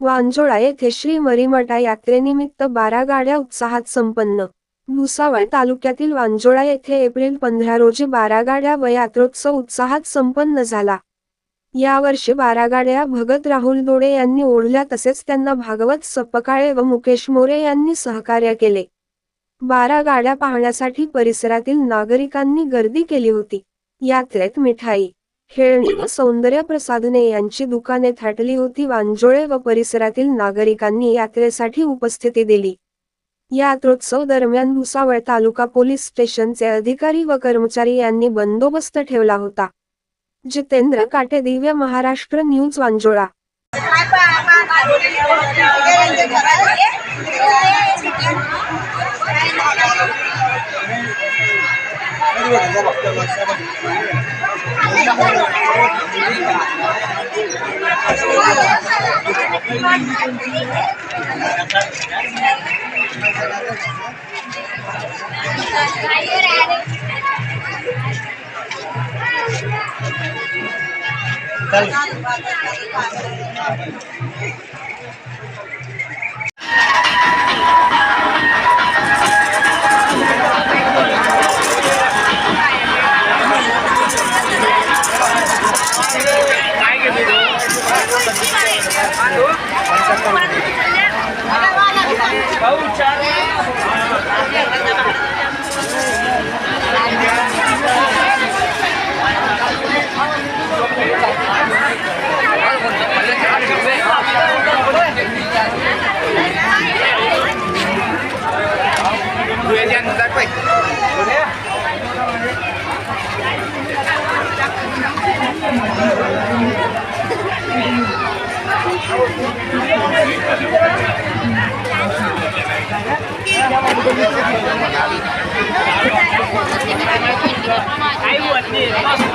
वांजोळा येथे श्री मरीमठा यात्रेनिमित्त बारा गाड्या उत्साहात संपन्न. भुसावळ तालुक्यातील वांजोळा येथे एप्रिल पंधरा रोजी बारा गाड्या व यात्रोत्सव उत्साहात संपन्न झाला. यावर्षी बारा गाड्या भगत राहुल दोडे यांनी ओढल्या तसेच त्यांना भागवत सप्पकाळे व मुकेश मोरे यांनी सहकार्य केले. बारा गाड्या पाहण्यासाठी परिसरातील नागरिकांनी गर्दी केली होती. यात्रेत मिठाई खेळणी व सौंदर्य प्रसाधने यांची दुकाने थाटली होती. वांजोळे व परिसरातील नागरिकांनी यात्रेसाठी उपस्थिती दिली. यात्रोत्सव दरम्यान भुसावळ तालुका पोलीस स्टेशनचे अधिकारी व कर्मचारी यांनी बंदोबस्त ठेवला होता. जितेंद्र काटे दिव्य महाराष्ट्र न्यूज वांजोळा चल. Gracias. ใช้หวดนี่ก็สุด